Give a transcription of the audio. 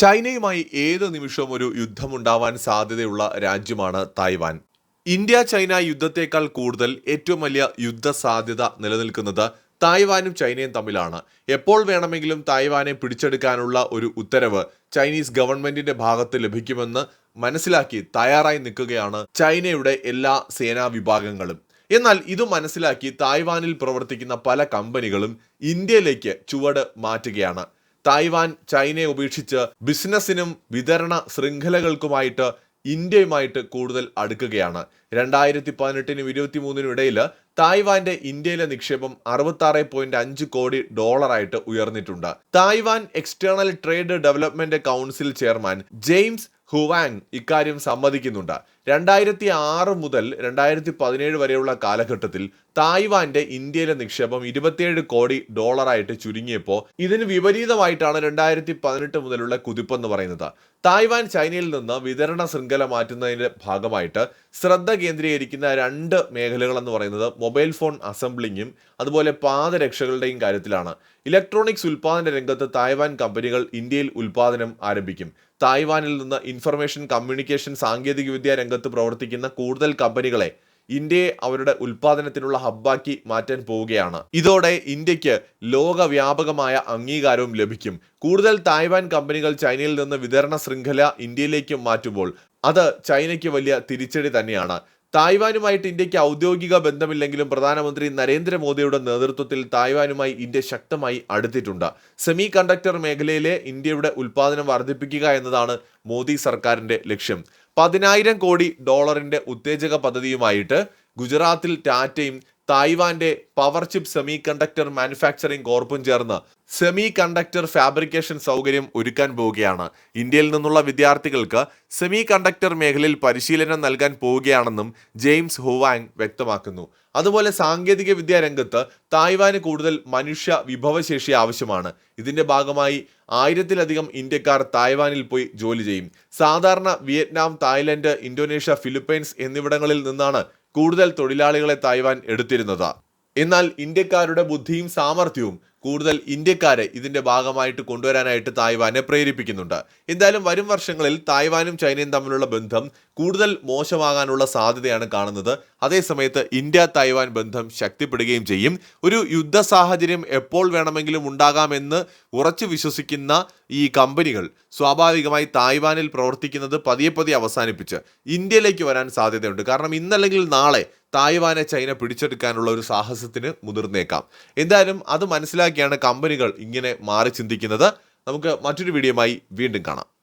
ചൈനയുമായി ഏത് നിമിഷവും ഒരു യുദ്ധമുണ്ടാവാൻ സാധ്യതയുള്ള രാജ്യമാണ് തായ്വാൻ. ഇന്ത്യ ചൈന യുദ്ധത്തേക്കാൾ കൂടുതൽ ഏറ്റവും വലിയ യുദ്ധ സാധ്യത നിലനിൽക്കുന്നത് തായ്വാനും ചൈനയും തമ്മിലാണ്. എപ്പോൾ വേണമെങ്കിലും തായ്വാനെ പിടിച്ചെടുക്കാനുള്ള ഒരു ഉത്തരവ് ചൈനീസ് ഗവൺമെന്റിന്റെ ഭാഗത്ത് ലഭിക്കുമെന്ന് മനസ്സിലാക്കി തയ്യാറായി നിൽക്കുകയാണ് ചൈനയുടെ എല്ലാ സേനാ വിഭാഗങ്ങളും. എന്നാൽ ഇത് മനസ്സിലാക്കി തായ്വാനിൽ പ്രവർത്തിക്കുന്ന പല കമ്പനികളും ഇന്ത്യയിലേക്ക് ചുവട് മാറ്റുകയാണ്. തായ്വാൻ ചൈനയെ ഉപേക്ഷിച്ച് ബിസിനസ്സിനും വിതരണ ശൃംഖലകൾക്കുമായിട്ട് ഇന്ത്യയുമായിട്ട് കൂടുതൽ അടുക്കുകയാണ്. രണ്ടായിരത്തി പതിനെട്ടിനും ഇരുപത്തി മൂന്നിനും ഇടയിൽ തായ്വാന്റെ ഇന്ത്യയിലെ നിക്ഷേപം അറുപത്തി ആറ് പോയിന്റ് അഞ്ച് കോടി ഡോളറായിട്ട് ഉയർന്നിട്ടുണ്ട്. Taiwan external trade development council chairman James Huang ഇക്കാര്യം സമ്മതിക്കുന്നുണ്ട്. രണ്ടായിരത്തി ആറ് മുതൽ രണ്ടായിരത്തി പതിനേഴ് വരെയുള്ള കാലഘട്ടത്തിൽ തായ്വാന്റെ ഇന്ത്യയിലെ നിക്ഷേപം ഇരുപത്തിയേഴ് കോടി ഡോളറായിട്ട് ചുരുങ്ങിയപ്പോൾ ഇതിന് വിപരീതമായിട്ടാണ് രണ്ടായിരത്തി പതിനെട്ട് മുതലുള്ള കുതിപ്പെന്ന് പറയുന്നത്. തായ്വാൻ ചൈനയിൽ നിന്ന് വിതരണ ശൃംഖല മാറ്റുന്നതിന്റെ ഭാഗമായിട്ട് ശ്രദ്ധ കേന്ദ്രീകരിക്കുന്ന രണ്ട് മേഖലകൾ എന്ന് പറയുന്നത് മൊബൈൽ ഫോൺ അസംബ്ലിങ്ങും അതുപോലെ പാദരക്ഷകളുടെയും കാര്യത്തിലാണ്. ഇലക്ട്രോണിക്സ് ഉൽപാദന രംഗത്ത് തായ്വാൻ കമ്പനികൾ ഇന്ത്യയിൽ ഉൽപാദനം ആരംഭിക്കും. തായ്വാനിൽ നിന്ന് ഇൻഫർമേഷൻ കമ്മ്യൂണിക്കേഷൻ സാങ്കേതികവിദ്യ രംഗത്ത് പ്രവർത്തിക്കുന്ന കൂടുതൽ കമ്പനികളെ ഇന്ത്യയെ അവരുടെ ഉൽപാദനത്തിനുള്ള ഹബ്ബാക്കി മാറ്റാൻ പോവുകയാണ്. ഇതോടെ ഇന്ത്യയ്ക്ക് ലോകവ്യാപകമായ അംഗീകാരവും ലഭിക്കും. കൂടുതൽ തായ്വാൻ കമ്പനികൾ ചൈനയിൽ നിന്ന് വിതരണ ശൃംഖല ഇന്ത്യയിലേക്ക് മാറ്റുമ്പോൾ അത് ചൈനയ്ക്ക് വലിയ തിരിച്ചടി തന്നെയാണ്. തായ്വാനുമായിട്ട് ഇന്ത്യയ്ക്ക് ഔദ്യോഗിക ബന്ധമില്ലെങ്കിലും പ്രധാനമന്ത്രി നരേന്ദ്രമോദിയുടെ നേതൃത്വത്തിൽ തായ്വാനുമായി ഇന്ത്യ ശക്തമായി അടുത്തിട്ടുണ്ട്. സെമി കണ്ടക്ടർ മേഖലയിലെ ഇന്ത്യയുടെ ഉൽപ്പാദനം വർദ്ധിപ്പിക്കുക എന്നതാണ് മോദി സർക്കാരിന്റെ ലക്ഷ്യം. പതിനായിരം കോടി ഡോളറിന്റെ ഉത്തേജക പദ്ധതിയുമായിട്ട് ഗുജറാത്തിൽ ടാറ്റയും തായ്വാന്റെ Powerchip semiconductor manufacturing കോർപ്പും ചേർന്ന് സെമി കണ്ടക്ടർ ഫാബ്രിക്കേഷൻ സൗകര്യം ഒരുക്കാൻ പോവുകയാണ്. ഇന്ത്യയിൽ നിന്നുള്ള വിദ്യാർത്ഥികൾക്ക് സെമി കണ്ടക്ടർ മേഖലയിൽ പരിശീലനം നൽകാൻ പോവുകയാണെന്നും ജെയിംസ് ഹുവാങ് വ്യക്തമാക്കുന്നു. അതുപോലെ സാങ്കേതിക വിദ്യാ രംഗത്ത് തായ്വാന് കൂടുതൽ മനുഷ്യ വിഭവശേഷി ആവശ്യമാണ്. ഇതിന്റെ ഭാഗമായി ആയിരത്തിലധികം ഇന്ത്യക്കാർ തായ്വാനിൽ പോയി ജോലി ചെയ്യും. സാധാരണ വിയറ്റ്നാം തായ്ലൻഡ് ഇന്തോനേഷ്യ ഫിലിപ്പൈൻസ് എന്നിവിടങ്ങളിൽ നിന്നാണ് കൂടുതൽ തൊഴിലാളികളെ തായ്വാൻ എടുത്തിരുന്നത്. എന്നാൽ ഇന്ത്യക്കാരുടെ ബുദ്ധിയും സാമർഥ്യവും കൂടുതൽ ഇന്ത്യക്കാരെ ഇതിന്റെ ഭാഗമായിട്ട് കൊണ്ടുവരാനായിട്ട് തായ്വാനെ പ്രേരിപ്പിക്കുന്നുണ്ട്. എന്തായാലും വരും വർഷങ്ങളിൽ തായ്വാനും ചൈനയും തമ്മിലുള്ള ബന്ധം കൂടുതൽ മോശമാകാനുള്ള സാധ്യതയാണ് കാണുന്നത്. അതേസമയത്ത് ഇന്ത്യ തായ്വാൻ ബന്ധം ശക്തിപ്പെടുകയും ചെയ്യും. ഒരു യുദ്ധ സാഹചര്യം എപ്പോൾ വേണമെങ്കിലും ഉണ്ടാകാമെന്ന് ഉറച്ചു വിശ്വസിക്കുന്ന ഈ കമ്പനികൾ സ്വാഭാവികമായി തായ്വാനിൽ പ്രവർത്തിക്കുന്നത് പതിയെ പതിയെ അവസാനിപ്പിച്ച് ഇന്ത്യയിലേക്ക് വരാൻ സാധ്യതയുണ്ട്. കാരണം ഇന്നല്ലെങ്കിൽ നാളെ തായ്വാനെ ചൈന പിടിച്ചെടുക്കാനുള്ള ഒരു സാഹസത്തിന് മുതിർന്നേക്കാം. എന്തായാലും അത് മനസ്സിലാക്കിയാണ് കമ്പനികൾ ഇങ്ങനെ മാറി ചിന്തിക്കുന്നത്. നമുക്ക് മറ്റൊരു വീഡിയോയുമായി വീണ്ടും കാണാം.